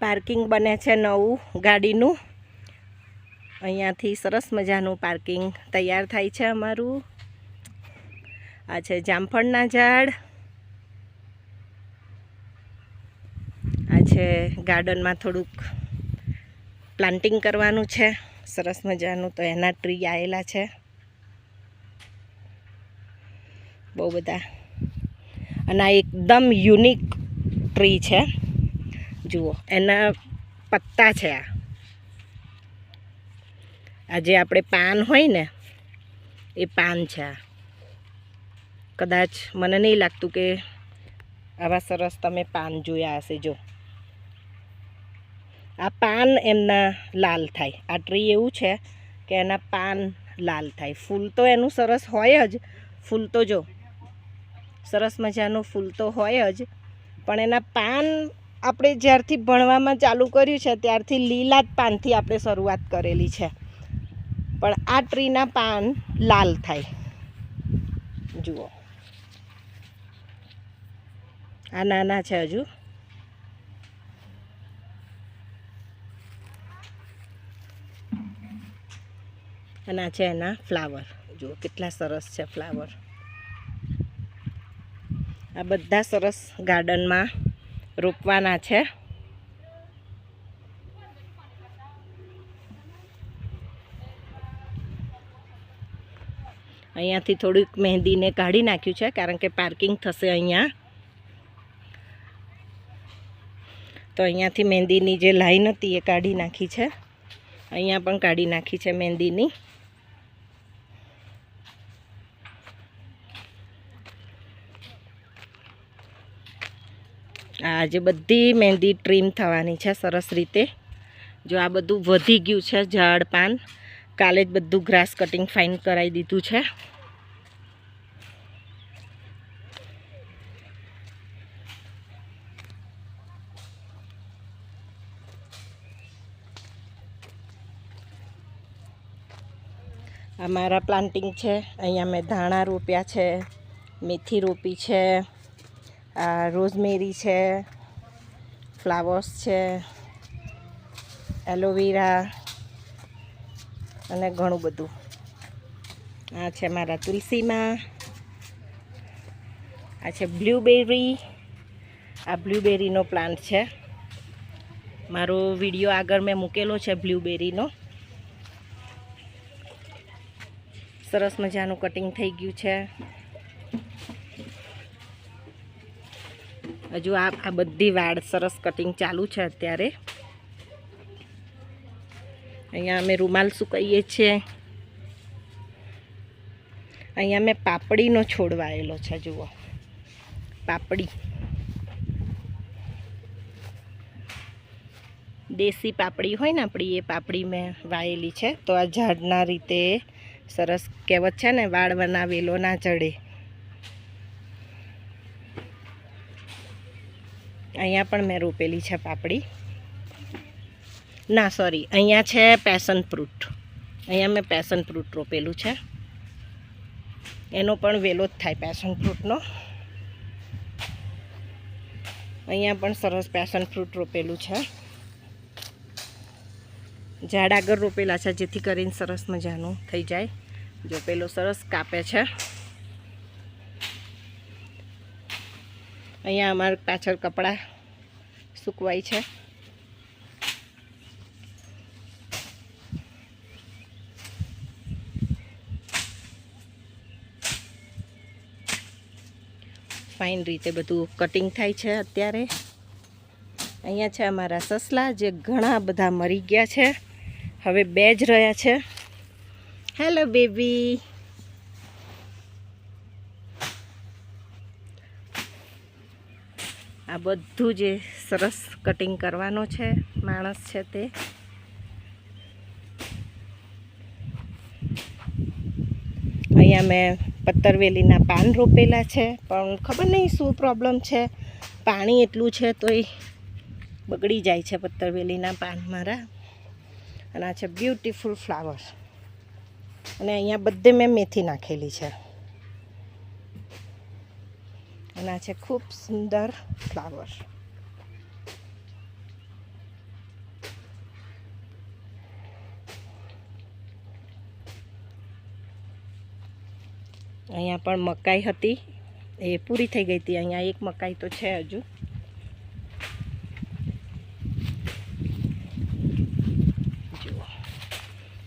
Parking બને છે નવું ગાડીનું. અહીંયાથી સરસ મજાનું પાર્કિંગ તૈયાર થાય છે અમારું. આ છે જામફળના ઝાડ. આ છે ગાર્ડનમાં થોડુંક પ્લાન્ટિંગ કરવાનું છે. સરસ મજાનું તો એના ટ્રી આવેલા છે. બહુ બધા. અને આ એકદમ યુનિક ટ્રી છે. જુઓ, એના પત્તા છે આ. આ જે આપણે પાન હોય ને, એ પાન છે આ. કદાચ મને નહીં લાગતું કે આવા સરસ તમે પાન જોયા હશે, જો. આ પાન એમના લાલ થાય. આ ટ્રી એવું છે કે એના પાન લાલ થાય. ફૂલ તો એનું સરસ હોય જ. ફૂલ તો જો, સરસ મજાનું ફૂલ તો હોય જ. પણ એના પાન આપણે જ્યારથી ભણવામાં ચાલુ કર્યું છે, ત્યારથી લીલા જ પાનથી આપણે શરૂઆત કરેલી છે. પણ આ ટ્રીના પાન લાલ થાય. જુઓ. આ નાના છે હજુ. અને આ છે એના ફ્લાવર. જુઓ કેટલા સરસ છે ફ્લાવર. આ બધા સરસ ગાર્ડનમાં રોપવાના છે. અહીંયાથી થોડીક મહેંદીને કાઢી નાખ્યું છે, કારણ કે પાર્કિંગ થશે અહીંયા. તો અહીંયાથી મહેંદીની જે લાઈન હતી એ કાઢી નાખી છે. અહીંયા પણ કાઢી નાખી છે મહેંદીની. આજે બધી મહેંદી ટ્રીમ થવાની છે સરસ રીતે. જો આ બધું વધી ગયું છે ઝાડ પાન, કાલે જ બધું ગ્રાસ કટિંગ ફાઇન કરાવી દીધું છે. આ મારા પ્લાન્ટિંગ છે, અહીંયા મેં ધાણા રોપ્યા છે, મેથી રોપી છે. રોઝમેરી છે, ફ્લાવર્સ છે, એલોવેરા અને ઘણું બધું. આ છે મારા તુલસીમાં. આ છે બ્લ્યુબેરી આ બ્લ્યુબેરીનો પ્લાન્ટ છે. મારો વીડિયો આગળ મેં મૂકેલો છે બ્લ્યુબેરીનો સરસ મજાનું કટિંગ થઈ ગયું છે. હજુ આ આ બધી વાડ સરસ કટિંગ ચાલુ છે અત્યારે. અહીંયા અમે રૂમાલ સુકાઈએ છીએ. અહીંયા મેં પાપડીનો છોડ વાયેલો છે, જુઓ. પાપડી. દેશી પાપડી હોય ને આપણી એ પાપડી મેં વાયેલી છે. તો આ ઝાડના રીતે સરસ કહેવત છે ને, વાળ બનાવેલો ના ચડે અહીંયા પણ મેં રોપેલી છે પાપડી. ના સોરી અહીંયા છે પેશન ફ્રૂટ અહીંયા મેં પેશન ફ્રૂટ રોપેલું છે. એનો પણ વેલો જ થાય પેશન ફ્રૂટનો અહીંયા પણ સરસ પેશન ફ્રૂટ રોપેલું છે. ઝાડ આગળ રોપેલા છે જેથી કરીને સરસ મજાનું થઈ જાય. જો પેલો સરસ કાપે છે. અહીંયા અમારા પાછળ કપડાં સૂકવાય છે. ફાઇન રીતે બધું કટિંગ થાય છે અત્યારે. અહીંયા છે અમારા સસલા જે ઘણા બધા મરી ગયા છે. હવે બે જ રહ્યા છે. હેલો બેબી આ બધું જે સરસ કટિંગ કરવાનો છે, માણસ છે તે. અહીંયા મેં પત્તરવેલીના પાન રોપેલા છે, પણ ખબર નહીં શું પ્રોબ્લેમ છે. પાણી એટલું છે તોય બગડી જાય છે પત્તરવેલીના પાન મારા. અને આ છે બ્યુટીફુલ ફ્લાવર અને અહીંયા બધે મેં મેથી નાખેલી છે. એના છે ખૂબ સુંદર ફ્લાવર અહીંયા પણ મકાઈ હતી. એ પૂરી થઈ ગઈ હતી. અહીંયા એક મકાઈ તો છે હજુ.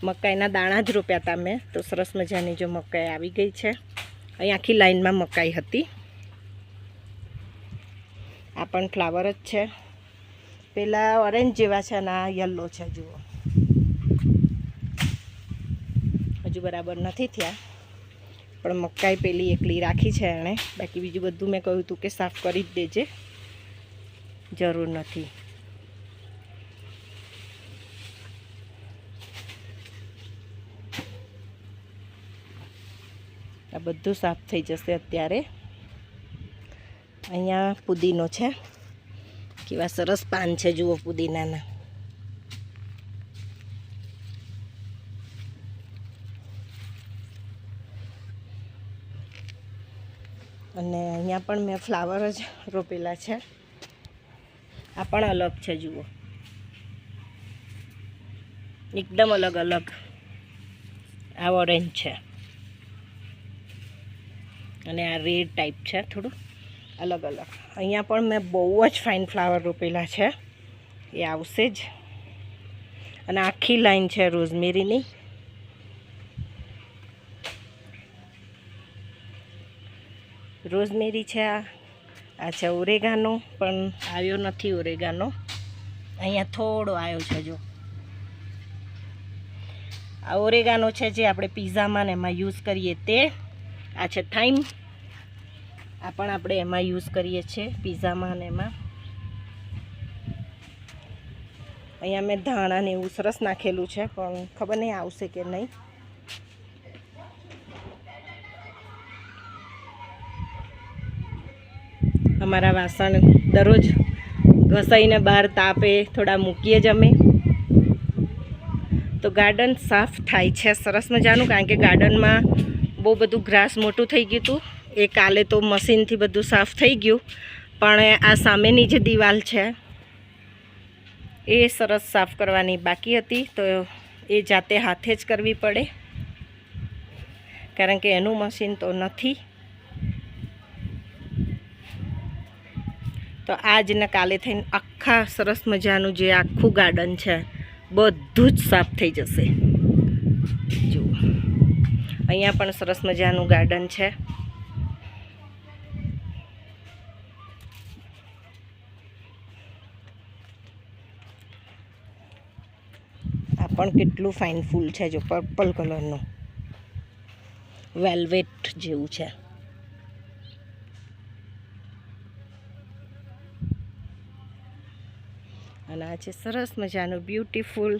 મકાઈના દાણા જ રોપ્યા હતા મેં. તો સરસ મજાની જો મકાઈ આવી ગઈ છે. અહીં આખી લાઈનમાં મકાઈ હતી. આ પણ ફ્લાવર જ છે. પેલા ઓરેન્જ જેવા છે અને આ યલો છે, જુઓ. હજુ બરાબર નથી થયા, પણ મકાઈ પેલી એકલી રાખી છે એણે. બાકી બીજું બધું મેં કહ્યું હતું કે સાફ કરી જ દેજે. જરૂર નથી. આ બધું સાફ થઈ જશે અત્યારે. અહીંયા પુદીનો છે. કેવા સરસ પાન છે, જુઓ પુદીનાના. અને અહીંયા પણ મેં ફ્લાવર જ રોપેલા છે. આ પણ અલગ છે, જુઓ. એકદમ અલગ અલગ. આ ઓરેન્જ છે. અને આ રેડ ટાઈપ છે, થોડું. અલગ અલગ. અહીંયા પણ મેં બહુ જ ફાઇન ફ્લાવર રોપેલા છે. એ આવશે જ. અને આખી લાઈન છે રોઝમેરીની રોઝમેરી છે આ. છે ઓરેગાનો, પણ આવ્યો નથી ઓરેગાનો. અહીંયા થોડો આવ્યો છે જો. આ ઓરેગાનો છે જે આપણે પીઝામાં ને એમાં યુઝ કરીએ તે. આ છે થાઈમ આ પણ આપણે એમાં યુઝ કરીએ છીએ, પીઝામાં ને એમાં. અહીંયા મેં ધાણા ને એવું સરસ નાખેલું છે, પણ ખબર નહીં આવશે કે નહીં. અમારા વાસણ દરરોજ ઘસાઈને બહાર તાપે, થોડા મૂકીએ જ અમે. તો ગાર્ડન સાફ થાય છે, સરસ મજાનું, કારણ કે ગાર્ડનમાં બહુ બધું ગ્રાસ મોટું થઈ ગયું હતું. એ કાલે તો મશીનથી બધું સાફ થઈ ગયું. પણ આ સામેની જે દિવાલ છે, એ સરસ સાફ કરવાની બાકી હતી. તો એ જાતે હાથે જ કરવી પડે. કારણ કે એનું મશીન તો નથી. તો આજ ને કાલે થઈને આખા સરસ મજાનું જે આખું ગાર્ડન છે, બધું જ સાફ થઈ જશે. જુઓ. અહીંયા પણ સરસ મજાનું ગાર્ડન છે. પણ કેટલું ફાઇન ફૂલ છે જો પર્પલ કલરનું વેલ્વેટ જેવું છે. અને આ છે સરસ મજાનું બ્યુટીફુલ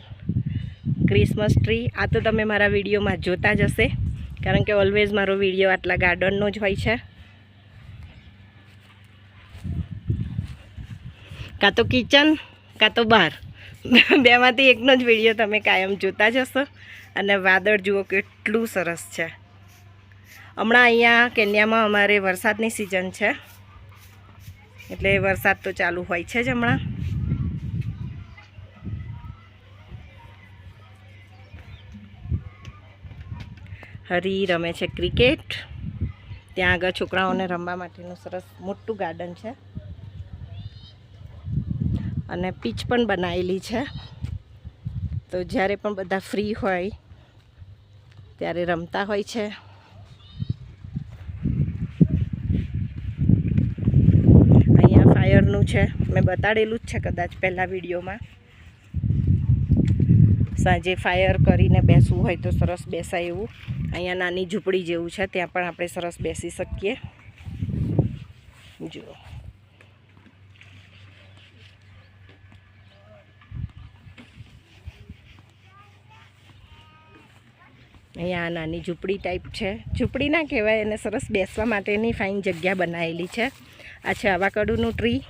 ક્રિસમસ ટ્રી આ તો તમે મારા વિડીયોમાં જોતા જ હશે, કારણ કે ઓલવેઝ મારો વીડિયો આટલા ગાર્ડનનો જ હોય છે. કાં તો કિચન કાં તો બહાર બેમાંથી એકનો જ વીડિયો તમે કાયમ જોતા જશો અને વાદળ જુઓ કેટલું સરસ છે. હમણાં અહીંયા કેન્યામાં અમારે વરસાદની સિઝન છે. એટલે વરસાદ તો ચાલુ હોય છે જ હમણાં. હરી રમે છે ક્રિકેટ. ત્યાં આગળ છોકરાઓને રમવા માટેનું સરસ મોટું ગાર્ડન છે. અને પીચ પણ બનાવેલી છે. તો જ્યારે પણ બધા ફ્રી હોય, ત્યારે રમતા હોય છે. અહીંયા ફાયરનું છે. મેં બતાડેલું જ છે કદાચ પહેલાં વિડીયોમાં. સાંજે ફાયર કરીને બેસવું હોય તો સરસ બેસાય એવું. અહીંયા નાની ઝૂંપડી જેવું છે, ત્યાં પણ આપણે સરસ બેસી શકીએ. જુઓ. અહીંયા નાની ઝૂંપડી ટાઈપ છે. ઝૂંપડી ના કહેવાય, એને સરસ બેસવા માટેની ફાઇન જગ્યા બનાવેલી છે. આ છે આવાકડુનું ટ્રી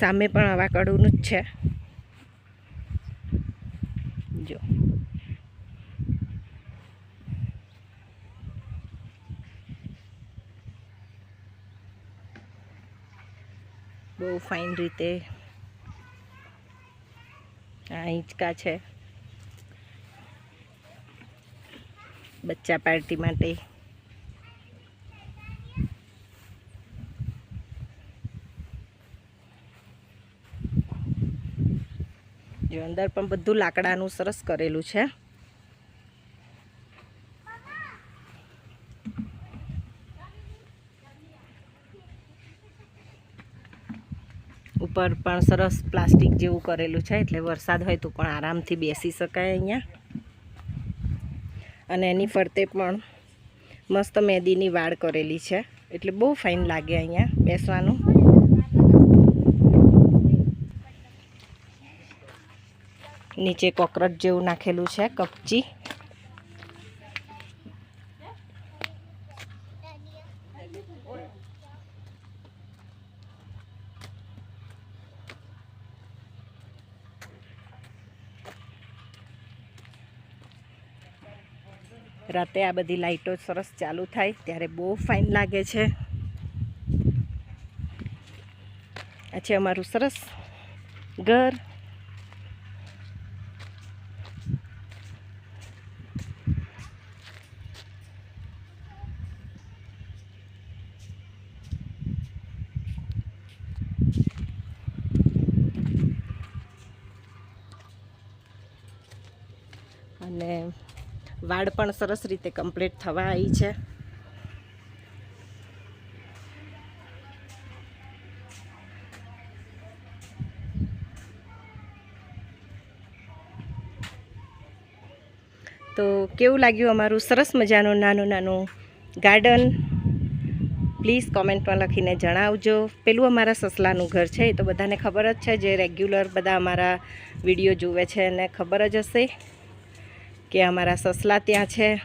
સામે પણ આવાકડુનું જ છે. જો. બહુ ફાઇન રીતે આ હિંચકા છે. બચ્ચા પાર્ટી માટે. જો અંદર પણ બધું લાકડાનું સરસ કરેલું છે. ઉપર પણ સરસ પ્લાસ્ટિક જેવું કરેલું છે, એટલે વરસાદ હોય તો પણ આરામથી બેસી શકાય અહીંયા. અને એની ફરતે પણ મસ્ત મેદીની વાડ કરેલી છે, એટલે બહુ ફાઇન લાગે અહીંયા બેસવાનું. નીચે કોકરટ જેવું નાખેલું છે, કપચી. રાતે આ બધી લાઈટો સરસ ચાલુ થાય, ત્યારે બહુ ફાઇન લાગે છે. આ છે અમારું સરસ ઘર. અને વાડ પણ સરસ રીતે કમ્પ્લીટ થવા આવી છે. તો કેવું લાગ્યું અમારું સરસ મજાનું નાનું નાનું ગાર્ડન? પ્લીઝ કોમેન્ટમાં લખીને જણાવજો. પેલું અમારા સસલાનું ઘર છે, એ તો બધાને ખબર જ છે, જે રેગ્યુલર બધા અમારા વીડિયો જુએ છે, એને ખબર જ હશે. કે અમારા સસલા ત્યાં છે.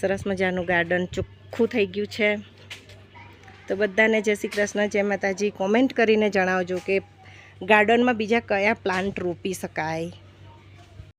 સરસ મજાનું ગાર્ડન ચોખ્ખું થઈ ગયું છે. તો બધાને જય શ્રી કૃષ્ણ, જય માતાજી. કોમેન્ટ કરીને જણાવજો કે ગાર્ડનમાં બીજા કયા પ્લાન્ટ રોપી શકાય?